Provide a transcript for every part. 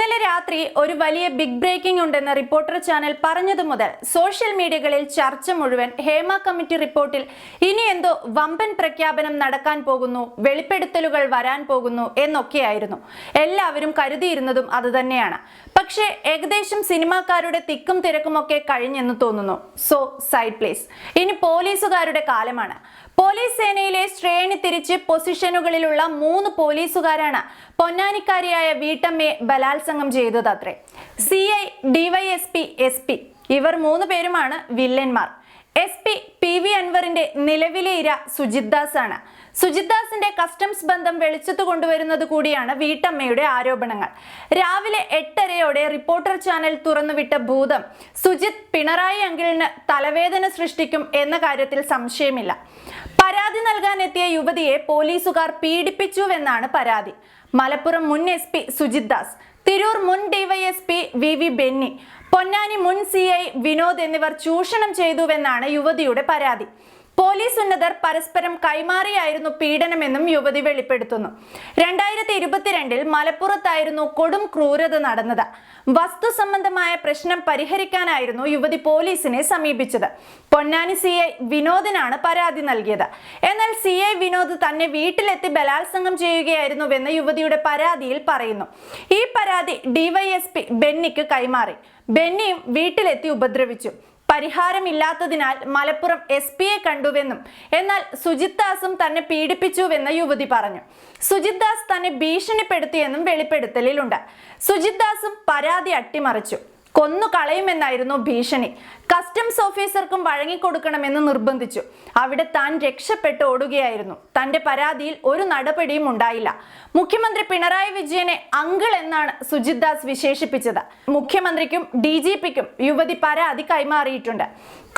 ഇന്നലെ രാത്രി ഒരു വലിയ ബിഗ് ബ്രേക്കിംഗ് ഉണ്ടെന്ന് റിപ്പോർട്ടർ ചാനൽ പറഞ്ഞതു മുതൽ സോഷ്യൽ മീഡിയകളിൽ ചർച്ച മുഴുവൻ ഹേമ കമ്മിറ്റി റിപ്പോർട്ടിൽ ഇനി എന്തോ വമ്പൻ പ്രഖ്യാപനം നടക്കാൻ പോകുന്നു വെളിപ്പെടുത്തലുകൾ വരാൻ പോകുന്നു എന്നൊക്കെയായിരുന്നു. എല്ലാവരും കരുതിയിരുന്നതും അതുതന്നെയാണ് പക്ഷേ ഏകദേശം സിനിമാക്കാരുടെ തിക്കും തിരക്കുമൊക്കെ കഴിഞ്ഞെന്ന് തോന്നുന്നു. സോ സൈഡ് പ്ലേസ് ഇനി പോലീസുകാരുടെ കാലമാണ്. പോലീസ് സേനയിലെ ശ്രേണി തിരിച്ച് പൊസിഷനുകളിലുള്ള മൂന്ന് പോലീസുകാരാണ് പൊന്നാനിക്കാരിയായ വീട്ടമ്മയെ ബലാത്സംഗം ചെയ്തത് അത്രേ. C I DYSP S P ഇവർ മൂന്ന് പേരുമാണ് വില്ലന്മാർ. എസ് പി പി വി അൻവറിന്റെ നിലവിലെ ഇര സുജിത് ദാസ് ആണ് സുജിത് ദാസിന്റെ കസ്റ്റംസ് ബന്ധം വെളിച്ചത്ത് കൊണ്ടുവരുന്നത് കൂടിയാണ് വീട്ടമ്മയുടെ ആരോപണങ്ങൾ. രാവിലെ എട്ടരയോടെ റിപ്പോർട്ടർ ചാനൽ തുറന്നുവിട്ട ഭൂതം സുജിത് പിണറായി അങ്കിളിന് തലവേദന സൃഷ്ടിക്കും എന്ന കാര്യത്തിൽ സംശയമില്ല. പരാതി നൽകാനെത്തിയ യുവതിയെ പോലീസുകാർ പീഡിപ്പിച്ചുവെന്നാണ് പരാതി. മലപ്പുറം മുൻ എസ് പി സുജിത് ദാസ് തിരൂർ മുൻ DYSP V V Benny Ponnani മുൻ സി ഐ വിനോദ് എന്നിവർ ചൂഷണം ചെയ്തുവെന്നാണ് യുവതിയുടെ പരാതി. പോലീസ് ഉന്നതർ പരസ്പരം കൈമാറിയായിരുന്നു പീഡനമെന്നും യുവതി വെളിപ്പെടുത്തുന്നു. രണ്ടായിരത്തി ഇരുപത്തിരണ്ടിൽ മലപ്പുറത്തായിരുന്നു കൊടും ക്രൂരത നടന്നത്. വസ്തു സംബന്ധമായ പ്രശ്നം പരിഹരിക്കാനായിരുന്നു യുവതി പോലീസിനെ സമീപിച്ചത്. പൊന്നാനി സി ഐ വിനോദിനാണ് പരാതി നൽകിയത്. എന്നാൽ സി ഐ വിനോദ് തന്നെ വീട്ടിലെത്തി ബലാത്സംഗം ചെയ്യുകയായിരുന്നുവെന്ന് യുവതിയുടെ പരാതിയിൽ പറയുന്നു. ഈ പരാതി ഡിവൈഎസ്പി ബെന്നിക്ക് കൈമാറി. ബെന്നിയും വീട്ടിലെത്തി ഉപദ്രവിച്ചു. പരിഹാരമില്ലാത്തതിനാൽ മലപ്പുറം എസ് പിയെ കണ്ടുവെന്നും എന്നാൽ സുജിത് ദാസും തന്നെ പീഡിപ്പിച്ചുവെന്ന് യുവതി പറഞ്ഞു. സുജിത് ദാസ് തന്നെ ഭീഷണിപ്പെടുത്തിയെന്നും വെളിപ്പെടുത്തലിലുണ്ട്. സുജിത് ദാസും പരാതി അട്ടിമറിച്ചു. കൊന്നു കളയുമെന്നായിരുന്നു ഭീഷണി. കസ്റ്റംസ് ഓഫീസർക്കും വഴങ്ങിക്കൊടുക്കണമെന്ന് നിർബന്ധിച്ചു. അവിടെ താൻ രക്ഷപ്പെട്ട് ഓടുകയായിരുന്നു. തന്റെ പരാതിയിൽ ഒരു നടപടിയും ഉണ്ടായില്ല. മുഖ്യമന്ത്രി പിണറായി വിജയനെ അങ്കിൾ എന്നാണ് സുജിത് ദാസ് വിശേഷിപ്പിച്ചത്. മുഖ്യമന്ത്രിക്കും ഡി ജി പിക്കും യുവതി പരാതി കൈമാറിയിട്ടുണ്ട്.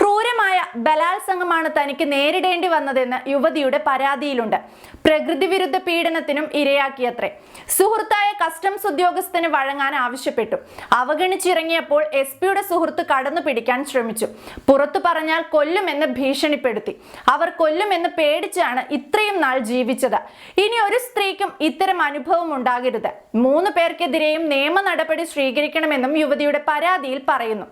ക്രൂരമായ ബലാത്സംഗമാണ് തനിക്ക് നേരിടേണ്ടി വന്നതെന്ന് യുവതിയുടെ പരാതിയിലുണ്ട്. പ്രകൃതി വിരുദ്ധ പീഡനത്തിനും ഇരയാക്കിയത്രേ. സുഹൃത്തായ കസ്റ്റംസ് ഉദ്യോഗസ്ഥന് വഴങ്ങാൻ ആവശ്യപ്പെട്ടു. അവഗണിച്ചിറങ്ങിയപ്പോൾ എസ് പിയുടെ സുഹൃത്ത് കടന്നു പിടിക്കാൻ ശ്രമിച്ചു. പുറത്തു പറഞ്ഞാൽ കൊല്ലുമെന്ന് ഭീഷണിപ്പെടുത്തി. അവർ കൊല്ലുമെന്ന് പേടിച്ചാണ് ഇത്രയും നാൾ ജീവിച്ചത്. ഇനി ഒരു സ്ത്രീക്കും ഇത്തരം അനുഭവം ഉണ്ടാകരുത്. മൂന്ന് പേർക്കെതിരെയും നിയമ നടപടി സ്വീകരിക്കണമെന്നും യുവതിയുടെ പരാതിയിൽ പറയുന്നു.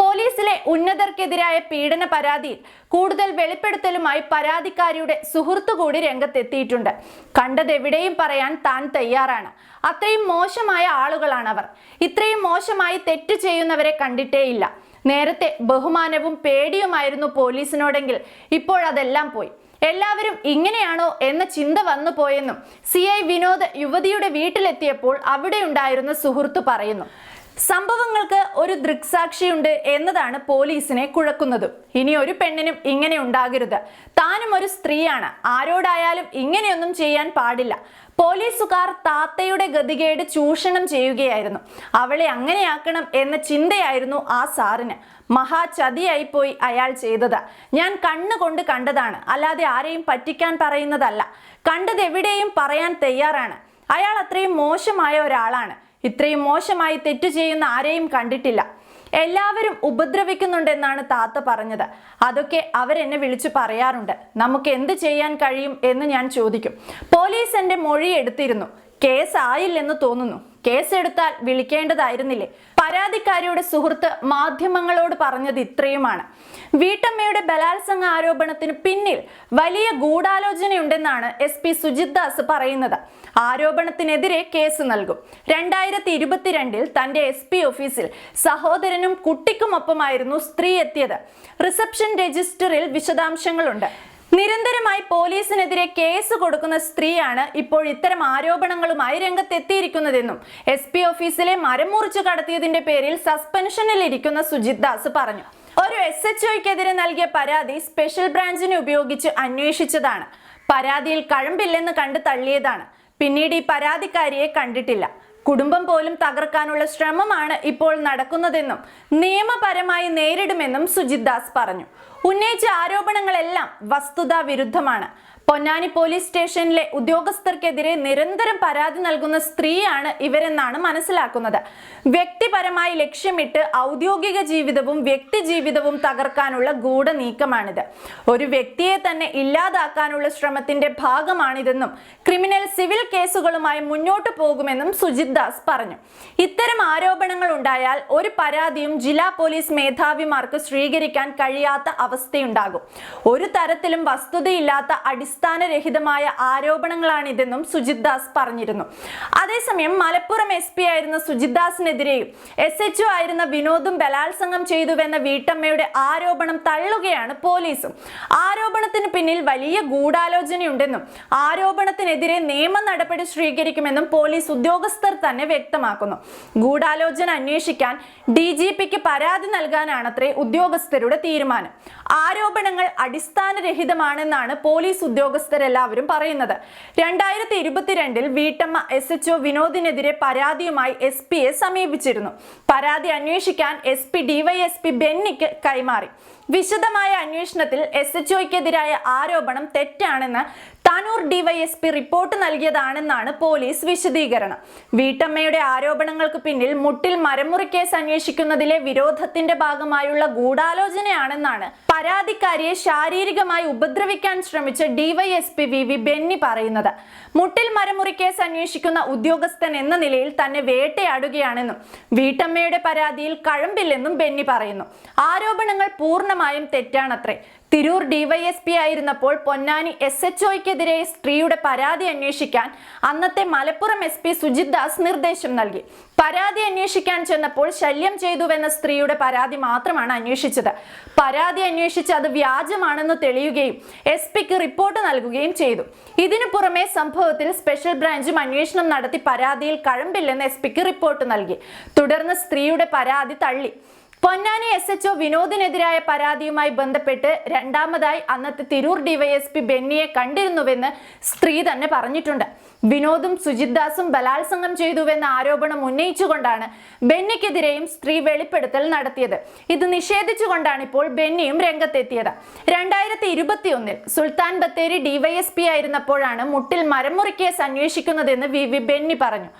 പോലീസിലെ ഉന്നതർക്കെതിരായ പീഡന പരാതിയിൽ കൂടുതൽ വെളിപ്പെടുത്തലുമായി പരാതിക്കാരിയുടെ സുഹൃത്തു കൂടി രംഗത്തെത്തിയിട്ടുണ്ട്. കണ്ടതെവിടെയും പറയാൻ താൻ തയ്യാറാണ്. അത്രയും മോശമായ ആളുകളാണ് അവർ ഇത്രയും മോശമായി തെറ്റ് ചെയ്യുന്നവരെ കണ്ടിട്ടേയില്ല. നേരത്തെ ബഹുമാനവും പേടിയുമായിരുന്നു പോലീസിനോടെങ്കിൽ ഇപ്പോഴതെല്ലാം പോയി. എല്ലാവരും ഇങ്ങനെയാണോ എന്ന ചിന്ത വന്നു പോയെന്നും സി ഐ വിനോദ് യുവതിയുടെ വീട്ടിലെത്തിയപ്പോൾ അവിടെ ഉണ്ടായിരുന്ന സുഹൃത്ത് പറയുന്നു. സംഭവങ്ങൾക്ക് ഒരു ദൃക്സാക്ഷിയുണ്ട് എന്നതാണ് പോലീസിനെ കുഴക്കുന്നത്. ഇനി ഒരു പെണ്ണിനും ഇങ്ങനെ ഉണ്ടാകരുത്. താനും ഒരു സ്ത്രീയാണ്. ആരോടായാലും ഇങ്ങനെയൊന്നും ചെയ്യാൻ പാടില്ല. പോലീസുകാർ താത്തയുടെ ഗതികേട് ചൂഷണം ചെയ്യുകയായിരുന്നു. അവളെ അങ്ങനെയാക്കണം എന്ന ചിന്തയായിരുന്നു ആ സാറിന്. മഹാചതിയായിപ്പോയി അയാൾ ചെയ്തത്. ഞാൻ കണ്ണുകൊണ്ട് കണ്ടതാണ്. അല്ലാതെ ആരെയും പറ്റിക്കാൻ പറയുന്നതല്ല. കണ്ടത് എവിടെയും പറയാൻ തയ്യാറാണ്. അയാൾ അത്രയും മോശമായ ഒരാളാണ്. ഇത്രയും മോശമായി തെറ്റു ചെയ്യുന്ന ആരെയും കണ്ടിട്ടില്ല. എല്ലാവരും ഉപദ്രവിക്കുന്നുണ്ടെന്നാണ് താത്ത പറഞ്ഞത്. അതൊക്കെ അവരെന്നെ വിളിച്ചു പറയാറുണ്ട്. നമുക്ക് എന്ത് ചെയ്യാൻ കഴിയും എന്ന് ഞാൻ ചോദിക്കും. പോലീസ് എന്റെ മൊഴി എടുത്തിരുന്നു. കേസ് ആയില്ലെന്ന് തോന്നുന്നു. കേസെടുത്താൽ വിളിക്കേണ്ടതായിരുന്നില്ലേ? പരാതിക്കാരിയുടെ സുഹൃത്ത് മാധ്യമങ്ങളോട് പറഞ്ഞത് ഇത്രയുമാണ്. വീട്ടമ്മയുടെ ബലാത്സംഗ ആരോപണത്തിന് പിന്നിൽ വലിയ ഗൂഢാലോചനയുണ്ടെന്നാണ് എസ് പി സുജിത് ദാസ് പറയുന്നത്. ആരോപണത്തിനെതിരെ കേസ് നൽകും. രണ്ടായിരത്തി ഇരുപത്തിരണ്ടിൽ തന്റെ എസ് പി ഓഫീസിൽ സഹോദരനും കുട്ടിക്കുമൊപ്പമായിരുന്നു സ്ത്രീ എത്തിയത്. റിസപ്ഷൻ രജിസ്റ്ററിൽ വിശദാംശങ്ങളുണ്ട്. നിരന്തരമായി പോലീസിനെതിരെ കേസ് കൊടുക്കുന്ന സ്ത്രീയാണ് ഇപ്പോൾ ഇത്തരം ആരോപണങ്ങളുമായി രംഗത്തെത്തിയിരിക്കുന്നതെന്നും എസ് പി ഓഫീസിലെ മരം മുറിച്ചു കടത്തിയതിന്റെ പേരിൽ സസ്പെൻഷനിൽ ഇരിക്കുന്ന സുജിത് ദാസ് പറഞ്ഞു. ഒരു എസ് എച്ച് ഒക്കെതിരെ നൽകിയ പരാതി സ്പെഷ്യൽ ബ്രാഞ്ചിനെ ഉപയോഗിച്ച് അന്വേഷിച്ചതാണ്. പരാതിയിൽ കഴമ്പില്ലെന്ന് കണ്ട് തള്ളിയതാണ്. പിന്നീട് ഈ പരാതിക്കാരിയെ കണ്ടിട്ടില്ല. കുടുംബം പോലും തകർക്കാനുള്ള ശ്രമമാണ് ഇപ്പോൾ നടക്കുന്നതെന്നും നിയമപരമായി നേരിടുമെന്നും സുജിത് ദാസ് പറഞ്ഞു. ഉന്നയിച്ച ആരോപണങ്ങളെല്ലാം വസ്തുതാ വിരുദ്ധമാണ്. പൊന്നാനി പോലീസ് സ്റ്റേഷനിലെ ഉദ്യോഗസ്ഥർക്കെതിരെ നിരന്തരം പരാതി നൽകുന്ന സ്ത്രീയാണ് ഇവരെന്നാണ് മനസ്സിലാക്കുന്നത്. വ്യക്തിപരമായി ലക്ഷ്യമിട്ട് ഔദ്യോഗിക ജീവിതവും വ്യക്തി ജീവിതവും തകർക്കാനുള്ള ഗൂഢ നീക്കമാണിത് ഒരു വ്യക്തിയെ തന്നെ ഇല്ലാതാക്കാനുള്ള ശ്രമത്തിന്റെ ഭാഗമാണിതെന്നും ക്രിമിനൽ സിവിൽ കേസുകളുമായി മുന്നോട്ടു പോകുമെന്നും സുജിത് ദാസ് പറഞ്ഞു. ഇത്തരം ആരോപണങ്ങൾ ഉണ്ടായാൽ ഒരു പരാതിയും ജില്ലാ പോലീസ് മേധാവിമാർക്ക് സ്വീകരിക്കാൻ കഴിയാത്ത അവസ്ഥയുണ്ടാകും. ഒരു തരത്തിലും വസ്തുതയില്ലാത്ത അടിസ്ഥാനരഹിതമായ ആരോപണങ്ങളാണിതെന്നും സുജിത് ദാസ് പറഞ്ഞിരുന്നു. അതേസമയം മലപ്പുറം എസ് പി ആയിരുന്ന സുജിത് ദാസിനെതിരെയും എസ് എച്ച് ആയിരുന്ന വിനോദും ബലാത്സംഗം ചെയ്തുവെന്ന വീട്ടമ്മയുടെ ആരോപണം തള്ളുകയാണ് പോലീസും. ആരോപണത്തിന് പിന്നിൽ വലിയ ഗൂഢാലോചനയുണ്ടെന്നും ആരോപണത്തിനെതിരെ നിയമ നടപടി സ്വീകരിക്കുമെന്നും പോലീസ് ഉദ്യോഗസ്ഥർ തന്നെ വ്യക്തമാക്കുന്നു. ഗൂഢാലോചന അന്വേഷിക്കാൻ ഡി ജി പിക്ക് പരാതി നൽകാനാണത്രേ ഉദ്യോഗസ്ഥരുടെ തീരുമാനം. ആരോപണങ്ങൾ അടിസ്ഥാനരഹിതമാണെന്നാണ് പോലീസ് ഉദ്യോഗസ്ഥരെല്ലാവരും പറയുന്നത്. രണ്ടായിരത്തി ഇരുപത്തിരണ്ടിൽ വീട്ടമ്മ എസ് എച്ച് വിനോദിനെതിരെ പരാതിയുമായി എസ് പിയെ സമീപിച്ചിരുന്നു. പരാതി അന്വേഷിക്കാൻ എസ് പി ഡിവൈഎസ്പി ബെന്നിക്ക് കൈമാറി. വിശദമായ അന്വേഷണത്തിൽ എസ് എച്ച് ഒക്കെതിരായ ആരോപണം തെറ്റാണെന്ന് താനൂർ ഡിവൈഎസ്പി റിപ്പോർട്ട് നൽകിയതാണെന്നാണ് പോലീസ് വിശദീകരണം. വീട്ടമ്മയുടെ ആരോപണങ്ങൾക്ക് പിന്നിൽ മുട്ടിൽ മരമുറി കേസ് അന്വേഷിക്കുന്നതിലെ വിരോധത്തിന്റെ ഭാഗമായുള്ള ഗൂഢാലോചനയാണെന്നാണ് പരാതിക്കാരിയെ ശാരീരികമായി ഉപദ്രവിക്കാൻ ശ്രമിച്ച ഡിവൈഎസ്പി വി വി ബെന്നി പറയുന്നത്. മുട്ടിൽ മരമുറി കേസ് അന്വേഷിക്കുന്ന ഉദ്യോഗസ്ഥൻ എന്ന നിലയിൽ തന്നെ വേട്ടയാടുകയാണെന്നും വീട്ടമ്മയുടെ പരാതിയിൽ കഴമ്പില്ലെന്നും ബെന്നി പറയുന്നു. ആരോപണങ്ങൾ പൂർണമായും തെറ്റാണത്രേ. തിരൂർ ഡിവൈഎസ്പി ആയിരുന്നപ്പോൾ പൊന്നാനി എസ് എച്ച് സ്ത്രീയുടെ പരാതി അന്വേഷിക്കാൻ അന്നത്തെ മലപ്പുറം എസ് പി സുജിത് ദാസ് നിർദ്ദേശം നൽകി. പരാതി അന്വേഷിക്കാൻ ചെന്നപ്പോൾ ശല്യം ചെയ്തുവെന്ന സ്ത്രീയുടെ പരാതി മാത്രമാണ് അന്വേഷിച്ചത്. പരാതി അന്വേഷിച്ച് അത് വ്യാജമാണെന്ന് തെളിയുകയും എസ് പിക്ക് റിപ്പോർട്ട് നൽകുകയും ചെയ്തു. ഇതിനു പുറമെ സംഭവത്തിൽ സ്പെഷ്യൽ ബ്രാഞ്ചും അന്വേഷണം നടത്തി പരാതിയിൽ കഴമ്പില്ലെന്ന് എസ് പിക്ക് റിപ്പോർട്ട് നൽകി. തുടർന്ന് സ്ത്രീയുടെ പരാതി തള്ളി. പൊന്നാനി എസ് എച്ച് ഒ വിനോദിനെതിരായ പരാതിയുമായി ബന്ധപ്പെട്ട് രണ്ടാമതായി അന്നത്തെ തിരൂർ ഡിവൈഎസ്പി ബെന്നിയെ കണ്ടിരുന്നുവെന്ന് സ്ത്രീ തന്നെ പറഞ്ഞിട്ടുണ്ട്. വിനോദും സുജിത് ദാസും ബലാത്സംഗം ചെയ്തുവെന്ന ആരോപണം ഉന്നയിച്ചുകൊണ്ടാണ് ബെന്നിക്കെതിരെയും സ്ത്രീ വെളിപ്പെടുത്തൽ നടത്തിയത്. ഇത് നിഷേധിച്ചുകൊണ്ടാണ് ഇപ്പോൾ ബെന്നിയും രംഗത്തെത്തിയത്. രണ്ടായിരത്തി ഇരുപത്തിയൊന്നിൽ സുൽത്താൻ ബത്തേരി ഡിവൈഎസ്പി ആയിരുന്നപ്പോഴാണ് മുട്ടിൽ മരമുറി കേസ് അന്വേഷിക്കുന്നതെന്ന് വി വി ബെന്നി പറഞ്ഞു.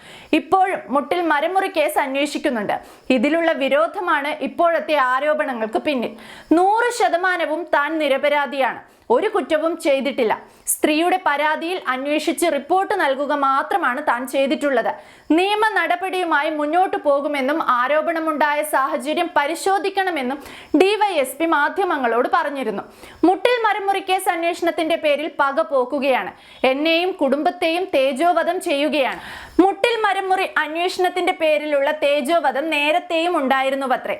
ഇപ്പോഴും മുട്ടിൽ മരമുറി കേസ് അന്വേഷിക്കുന്നുണ്ട്. ഇതിലുള്ള വിരോധമാണ് ഇപ്പോഴത്തെ ആരോപണങ്ങൾക്ക് പിന്നിൽ. നൂറ് ശതമാനവും താൻ നിരപരാധിയാണ്. ഒരു കുറ്റവും ചെയ്തിട്ടില്ല. സ്ത്രീയുടെ പരാതിയിൽ അന്വേഷിച്ച് റിപ്പോർട്ട് നൽകുക മാത്രമാണ് താൻ ചെയ്തിട്ടുള്ളത്. നിയമ നടപടിയുമായി മുന്നോട്ടു പോകുമെന്നും ആരോപണമുണ്ടായ സാഹചര്യം പരിശോധിക്കണമെന്നും ഡിവൈഎസ്പി മാധ്യമങ്ങളോട് പറഞ്ഞിരുന്നു. മുട്ടിൽ മരമുറി കേസ് അന്വേഷണത്തിന്റെ പേരിൽ പക പോക്കുകയാണ്. എന്നെയും കുടുംബത്തെയും തേജോവധം ചെയ്യുകയാണ്. മുട്ടിൽ മരമുറി അന്വേഷണത്തിന്റെ പേരിലുള്ള തേജോവധം നേരത്തെയും ഉണ്ടായിരുന്നു ഉണ്ടായിരുന്നുവത്രേ.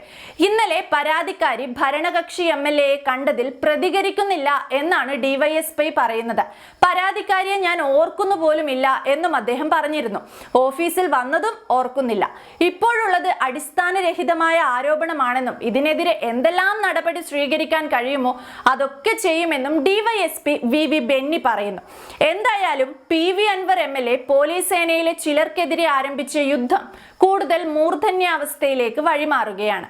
ഇന്നലെ പരാതിക്കാരി ഭരണകക്ഷി എം എൽ എയെ കണ്ടതിൽ പ്രതികരിക്കുന്നില്ല എന്നാണ് ഡിവൈഎസ്പി പറയുന്നത്. പരാതിക്കാരിയെ ഞാൻ ഓർക്കുന്നു പോലുമില്ല എന്നും അദ്ദേഹം പറഞ്ഞിരുന്നു. ഓഫീസിൽ വന്നതും ഓർക്കുന്നില്ല. ഇപ്പോഴുള്ളത് അടിസ്ഥാനരഹിതമായ ആരോപണമാണെന്നും ഇതിനെതിരെ എന്തെല്ലാം നടപടി സ്വീകരിക്കാൻ കഴിയുമോ അതൊക്കെ ചെയ്യുമെന്നും ഡിവൈഎസ്പി വി വി ബെന്നി പറയുന്നു. എന്തായാലും P V Anvar M L A police സേനയിലെ ചിലർക്കെതിരെ ആരംഭിച്ച യുദ്ധം കൂടുതൽ മൂർധന്യാവസ്ഥയിലേക്ക് വഴിമാറുകയാണ്.